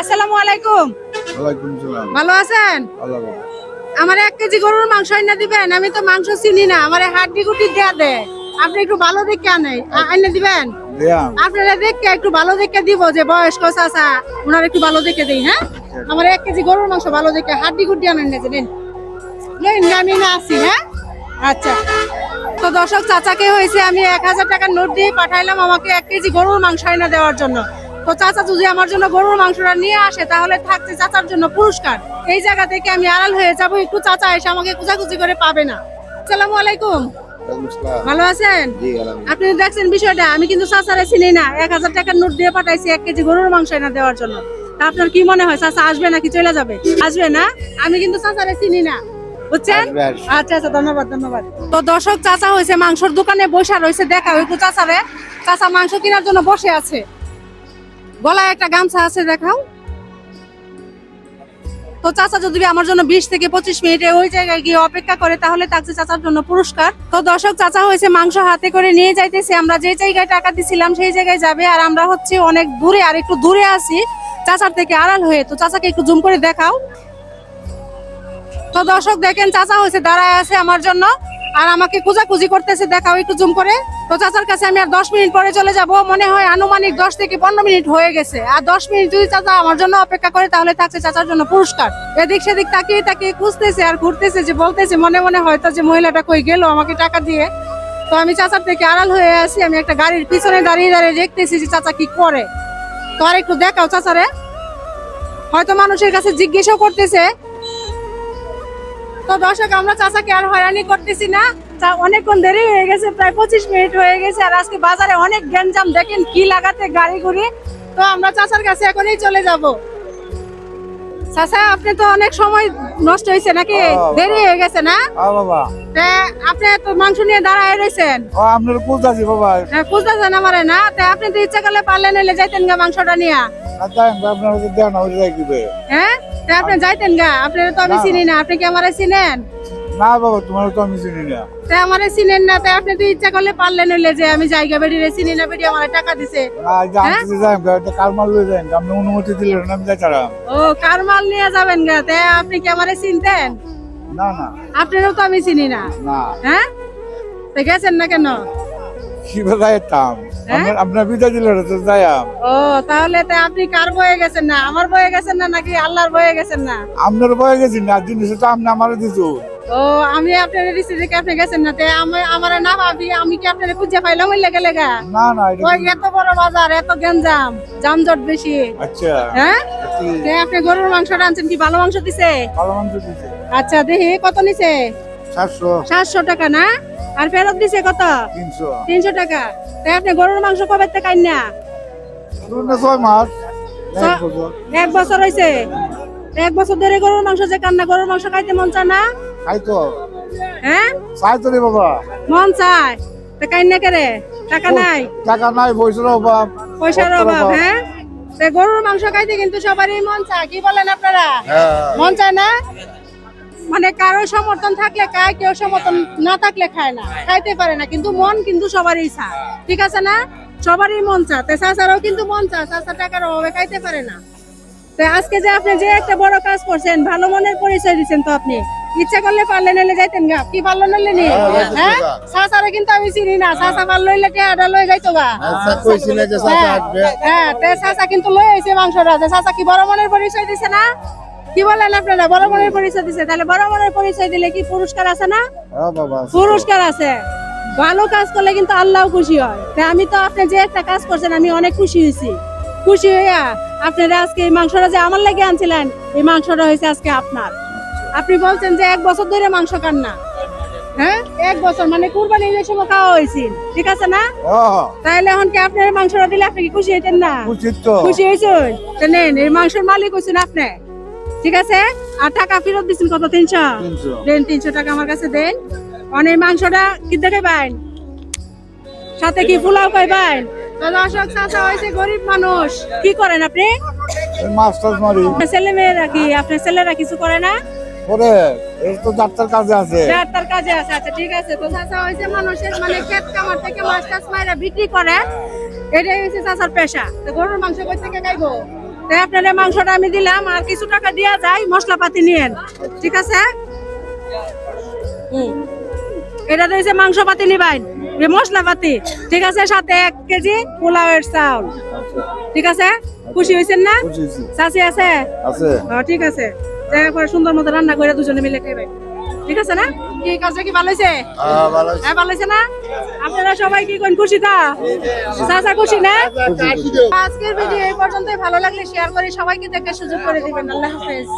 আসসালামু আলাইকুম। ভালো আছেন। আমার এক কেজি গরুর মাংস এনে দিবেন আমি তো মাংস চিনি না আমার হাড্ডি গুটি দেয়া দে। আপনি একটু ভালো দেখে আনে। এনে দিবেন? আপনারা দেখে একটু ভালো দেখে দিব যে বয়স্ক চাচা ওনার একটু ভালো দেখে দিই হ্যাঁ? আমার এক কেজি গরুর মাংস ভালো দেখে হাড্ডি গুটি আনেন না জানেন নেন। আমি না আসি হ্যাঁ? আচ্ছা। তো দর্শক চাচাকে হয়েছে আমি এক হাজার টাকার নোট দিয়ে পাঠাইলাম আমাকে এক কেজি গরুর মাংস এনে দেওয়ার জন্য। তো চাচা যদি আমার জন্য গরুর মাংসটা নিয়ে আসে তাহলে থাকছে চাচার জন্য পুরস্কার। এই জায়গা থেকে আমি আড়াল হয়ে যাব একটু চাচা এসে আমাকে খোঁজাখুঁজি করে পাবে না। আসসালামু আলাইকুম। ভালো আছেন? আপনি দেখছেন বিষয়টা আমি কিন্তু চাচারে চিনি না। এক হাজার টাকার নোট দিয়ে পাঠাইছি এক কেজি গরুর মাংস এনে দেওয়ার জন্য। তা আপনার কি মনে হয় চাচা আসবে নাকি চলে যাবে? আসবে না? আমি কিন্তু চাচারে চিনি না। বুঝছেন। আচ্ছা আচ্ছা ধন্যবাদ ধন্যবাদ। তো দর্শক চাচা হয়েছে মাংসর দোকানে বসে রয়েছে দেখা একটু চাচারে। চাচা মাংস কেনার জন্য বসে আছে। গলায় একটা গামছা আছে, দেখাও। তো চাচা যদি আমার জন্য বিশ থেকে পঁচিশ মিনিটে ওই জায়গায় গিয়ে অপেক্ষা করে, তাহলে থাকছে চাচার জন্য পুরস্কার। তো দর্শক, চাচা হয়েছে মাংস হাতে করে নিয়ে যাইতেছে। আমরা যে জায়গায় টাকা দিছিলাম, সেই জায়গায় যাবে। আর আমরা হচ্ছে অনেক দূরে, আর একটু দূরে আছি, চাচার থেকে আড়াল হয়ে। তো চাচাকে একটু জুম করে দেখাও। তো দর্শক, দেখেন চাচা হয়েছে, দাঁড়ায় আছে আমার জন্য। আর আমাকে খোঁজাখুঁজি করতেছে, দেখাও একটু জুম করে। তো চাচার কাছে আমি আর দশ মিনিট পরে চলে যাব। মনে হয় আনুমানিক দশ থেকে পনেরো মিনিট হয়ে গেছে। আর দশ মিনিট যদি চাচা আমার জন্য অপেক্ষা করে, তাহলে থাকছে চাচার জন্য পুরস্কার। এদিক সেদিক তাকিয়ে তাকিয়ে খুঁজতেছে আর ঘুরতেছে যে বলতেছে, মনে মনে হয়তো যে মহিলাটা কই গেল আমাকে টাকা দিয়ে। তো আমি চাচার থেকে আড়াল হয়ে আসি, আমি একটা গাড়ির পিছনে দাঁড়িয়ে দাঁড়িয়ে দেখতেছি যে চাচা কি করে। তো আর একটু দেখাও চাচারে। হয়তো মানুষের কাছে জিজ্ঞেসও করতেছে তো দর্শক আমরা চাচাকে আর হয়রানি করতেছি না। অনেকক্ষণ দেরি হয়ে গেছে প্রায় পঁচিশ মিনিট হয়ে গেছে আর আজকে বাজারে অনেক গ্যাঞ্জাম। দেখেন কি লাগাতে গাড়ি ঘুরি তো আমরা চাচার কাছে এখনই চলে যাব। চাচা আপনি তো অনেক সময় নষ্ট হয়েছে নাকি? দেরি হয়ে গেছে না? বাবা। আপনি তো মাংস নিয়ে দাঁড়ায় রয়েছেন। আপনার বাবা। হ্যাঁ, আমারে না তা আপনি তো ইচ্ছা করলে পারলে নিলে যাইতেন গা মাংসটা নিয়ে। আপনার দেন হয়ে? আপনি যাইতেন গা? আপনার তো আমি চিনি না। আপনি কি আমারে চিনেন? না বাবা তোমার তো আমি চিনি না। তা আমারে চিনেন না। তাই আপনি তো ইচ্ছা করলে পারলেন হইলে যে আমি জায়গা বেরিয়ে চিনি না বেরিয়ে আমার টাকা দিছে। না এই যে হ্যাঁ? আনতে মাল লয়ে আপনি অনুমতি দিলেন না, আমি ও কার মাল নিয়ে যাবেন গা? তাই আপনি কি আমারে চিনতেন? না না। আপনারও তো আমি চিনি না। না। হ্যাঁ? তো গেছেন না কেন? আপনার আপনার বিদায় দিলেন তো যাইয়াম। ও তাহলে তো আপনি কার বয়ে গেছেন না? আমার বয়ে গেছেন না নাকি আল্লাহর বয়ে গেছেন না? আপনার বয়ে গেছি না জিনিস তো আপনি আমার দিছো। ও আমি আপনার গেছেন না তাই আমি আমার না ভাবি আমি কি আপনার খুঁজে পাইলাম ওই লেগে লেগা? না না ওই এত বড় বাজার এত গেঞ্জাম জামজট বেশি। আচ্ছা। হ্যাঁ? তে আপনি গরুর মাংসটা আনছেন কি ভালো মাংস দিছে? ভালো মাংস দিছে। আচ্ছা দেখি কত নিছে? সাতশো। সাতশো টাকা না? আর ফেরত দিছে কত? তিনশো। টাকা। তাই আপনি গরুর মাংস কবে থেকে না? ছয় মাস। এক বছর। হয়েছে এক বছর ধরে গরুর মাংস যে কান্না গরুর মাংস খাইতে মন চায় না? খাই তো। হ্যাঁ? চাই তো রে বাবা। মন চায়। তা কাইন্না করে? টাকা নাই? টাকা নাই পয়সার অভাব। পয়সার অভাব হ্যাঁ? গরুর মাংস খাইতে কিন্তু সবারই মন চায়। কি বলেন আপনারা? হ্যাঁ। মন চায় না? মানে কারও সমর্থন থাকলে খায় কেউ সমর্থন না থাকলে খায় না। খাইতে পারে না কিন্তু মন কিন্তু সবারই চা। ঠিক আছে না? সবারই মন চা। তে চাচারও কিন্তু মন চা চাচা টাকার অভাবে খাইতে পারে না। তো আজকে যে আপনি যে একটা বড় কাজ করছেন ভালো মনের পরিচয় দিচ্ছেন তো আপনি। ইচ্ছা করলে পারলে নিলে যাইতেন গা। কি পারল নিলে নি? হ্যাঁ চাচারে কিন্তু আমি চিনি না। চাচা পারল নিলে টেহাটা লয়ে যাইতো গা? কইছিলে যে চাচা আসবে হ্যাঁ তে চাচা কিন্তু লয়ে আইছে মাংসটা। চাচা কি বড় মনের পরিচয় দিছে না? কি বলেন আপনারা? বড় মনের পরিচয় দিছে। তাহলে বড় মনের পরিচয় দিলে কি পুরস্কার আছে না? হ্যাঁ পুরস্কার আছে। ভালো কাজ করলে কিন্তু আল্লাহ খুশি হয়। তাই আমি তো আপনি যে একটা কাজ করছেন আমি অনেক খুশি হয়েছি। খুশি হইয়া আপনারা আজকে এই মাংসটা যে আমার লেগে আনছিলেন এই মাংসটা হয়েছে আজকে আপনার। আপনি বলছেন যে এক বছর ধরে মাংস খান না। হ্যাঁ? এক বছর মানে কুরবানি ঈদের সময় খাওয়া হয়েছিল ঠিক আছে না? ও তাহলে এখন কি আপনার মাংসটা দিলে আপনি কি খুশি হইতেন না? খুশি হয়েছেন? নেন এই মাংসের মালিক হয়েছেন আপনি। ঠিক আছে? আর টাকা ফেরত দিচ্ছেন কত? তিনশো? দেন তিনশো টাকা আমার কাছে দেন। অনেক মাংসটা কি দেখে পাইন? সাথে কি পোলাও দর্শক চাচা হয়েছে গরিব মানুষ। কি করেন আপনি? ছেলে মেয়েরা কি? আপনার ছেলেরা কিছু করে না? তো ডাক্তার কাজে আছে। যার কাজে আছে। আচ্ছা ঠিক আছে। তো চাচা হয়েছে মানুষের মানে ক্ষেত কামার থেকে মাছ টাছ মাইরা বিক্রি করে। এটাই চাচার পেশা। তো গরুর মাংস কই থেকে খাইবো? তাই আপনারা মাংসটা আমি দিলাম আর কিছু টাকা দেওয়া যায় মশলাপাতি নিয়েন। ঠিক আছে? হুম। এটা রয়েছে মাংস পাতি নিবাইন এ মশলাপাতি। ঠিক আছে সাথে এক কেজি পোলাওয়ের চাউল। ঠিক আছে? খুশি হয়েছেন না? চাষি আছে? ঠিক আছে। সুন্দর মতো রান্না করে দুজনে মিলে খাইবে ঠিক আছে না? কি কাজে কি ভালো হয়েছে? হ্যাঁ ভালো হয়েছে। না? আপনারা সবাই কি কোন খুশি তা? চাচা খুশি না? আজকের ভিডিও এই পর্যন্তই। ভালো লাগলে শেয়ার করে সবাইকে দেখার সুযোগ করে দিবেন। আল্লাহ হাফেজ।